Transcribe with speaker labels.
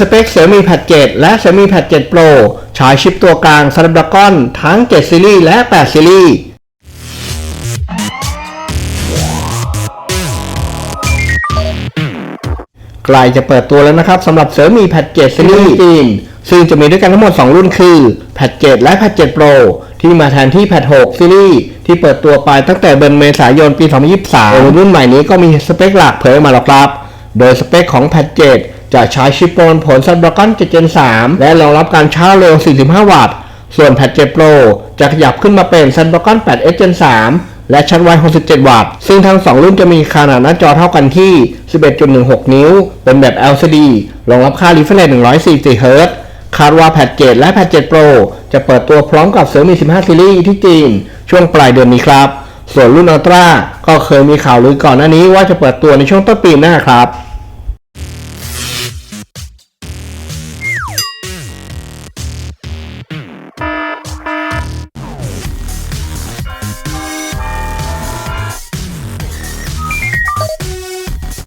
Speaker 1: สเปคเสือมีแพด7และเสือมีแพด7 Pro ฉายชิปตัวกลาง Snapdragon ทั้ง 7 ซีรีส์และ 8 ซีรีส์ใกล้จะเปิดตัวแล้วนะครับสำหรับเสือมีแพด7ซีรีส์จีนซึ่งจะมีด้วยกันทั้งหมด 2 รุ่นคือแพด7และแพด7 Pro ที่มาแทนที่แพด6ซีรีส์ที่เปิดตัวไปตั้งแต่เดือนเมษายนปี 2023โดยรุ่นใหม่นี้ก็มีสเปคหลักเผยออกมาแล้วครับ โดยสเปคของแพด7 จะใช้ชิปโปรผล Snapdragon 7 Gen 3 และรองรับการชาร์จเร็ว 45 วัตต์ ส่วนแพด7 Pro จะขยับขึ้นมาเป็น Snapdragon 8 X Gen 3 และชาร์จไว 67 วัตต์ ซึ่งทั้ง 2 รุ่นจะมีขนาดหน้าจอเท่ากันที่ 11.16 นิ้ว เป็นแบบ LCD รองรับค่า refresh 144 Hz คาดว่าแพด7และแพด7 Pro จะเปิดตัวพร้อมกับเสือมี 15 ซีรีส์ที่จีน ช่วงปลายเดือนนี้ครับ ส่วนรุ่นอัลตร้าก็เคยมีข่าวลือก่อนหน้านี้ว่าจะเปิดตัวในช่วงต้นปีหน้าครับ